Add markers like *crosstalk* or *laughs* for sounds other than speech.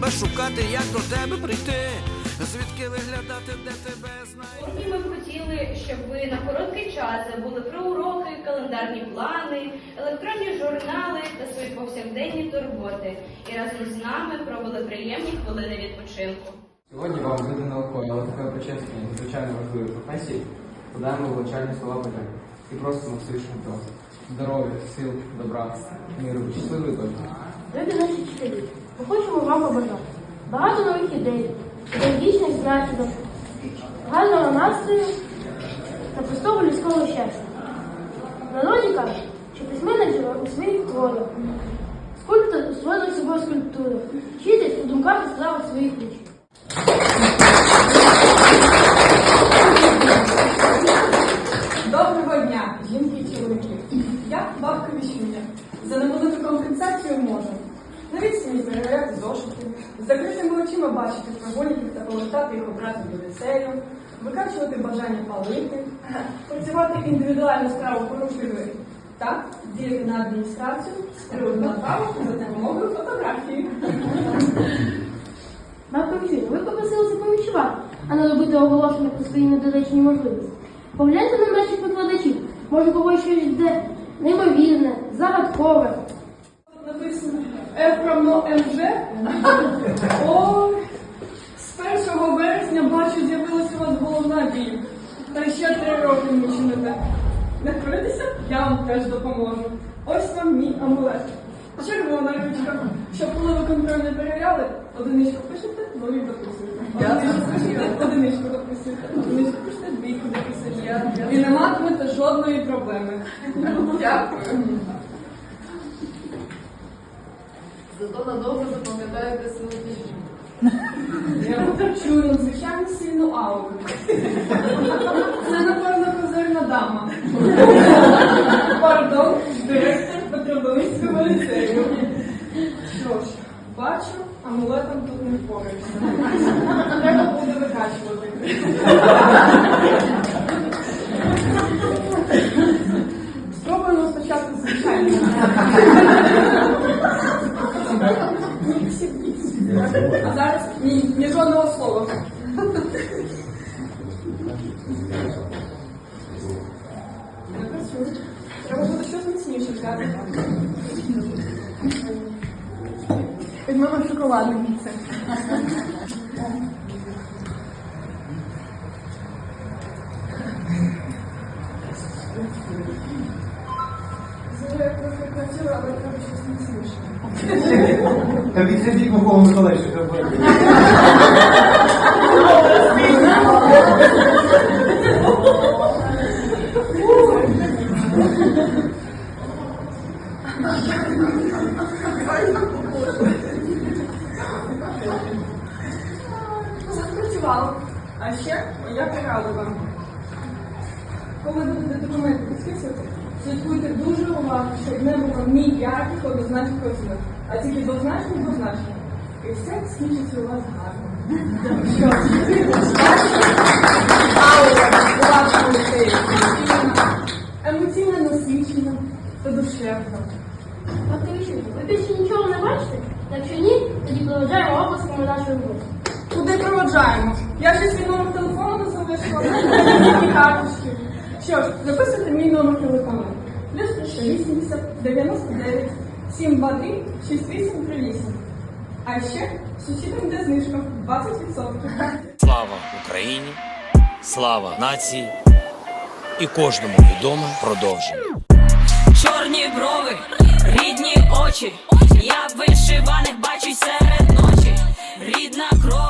тебе шукати, як до тебе прийти, звідки виглядати, де тебе знайти. Ми б хотіли, щоб ви на короткий час забули про уроки, календарні плани, електронні журнали та свої повсякденні турботи і разом з нами провели приємні хвилини відпочинку. Сьогодні вам буде наукові, але таке почесні, надзвичайно важливі професії, подаємо вивчальні слова подяки і просимо Всевишнього Бога. Здоров'я, сил, добра, миру, щасливої долі. Любі наші вчителі, ми хочемо вам побажати багато нових ідей, екологічних знахідок, гарного настрою та простого людського щастя. Народі кажуть, що письменник у своїх творах, скульптор у створює собою скульптури, вчитель у думках і справах своїх учнів. Доброго дня, жінки і чоловіки. Я бабка Віщуня. За невелику компенсацію можу. На відстані перевіряти зошити, з закритими очима бачити прогоніків та повертати їх обратно до ліцею, викачувати бажання палити, працювати індивідуальну справу порушливої та діяти на адміністрацію з приводу надбавок за допомогою фотографії. Бабка Віжина, ви попросилися помічувати, а не робити оголошення про свої недоречні можливості. Погляньте на наших викладачів, може когось щось йде неймовірне, загадкове. Написано МЖ. О, з 1 березня бачу, з'явилася у вас головна біль. Та ще три роки мучините. Не хвилюйтеся, я вам теж допоможу. Ось вам мій амулет. Червона ручка. Щоб коли ви контроль не перевіряли, одиничку пишете, двойку дописуєте. Одиничку пишете, одиничку дописуєте. Одиничку пишете, двійку дописуєте. І не матимете жодної проблеми. Дякую. Зато надовго запам'ятаєте свою дівчину. *laughs* Я чую надзвичайно сильну ауру. Це, напевно, козирна дама. Пардон, директор Петроболинського ліцею. Що ж, бачу, амулетом тут не впораєшся. Треба буде викачувати. Зараз ні, ні жодного слова. Не працює. Треба буде щось міцніше взяти. Візьмемо шоколадне місце. Зараз трохи працюю, але треба щось міцніше. Та відсидіть Микола Миколаївич, що буде. Запрацювало. А ще я пораду вам. Коли будете документи підписувати, слідкуйте дуже уважно, щоб не було ніяких однозначних оцінок, а тільки двозначні двозначні. І все скінчиться у вас гарно. Що емоційно насичена та душевна. Віжина, ви більше нічого не бачите? Якщо ні, тоді проведжаємо опусками нашої роботи. Куди проводжаємо? Я ще свій номер телефону не залишила. Карточки. Що ж, записуйте мій номер телефону. Плюс 380 99 723 6838. А ще сусідам де знижка 20%. Слава Україні, слава нації і кожному відомо продовження. Чорні брови, рідні очі, я вишиваних бачу серед ночі, рідна кров,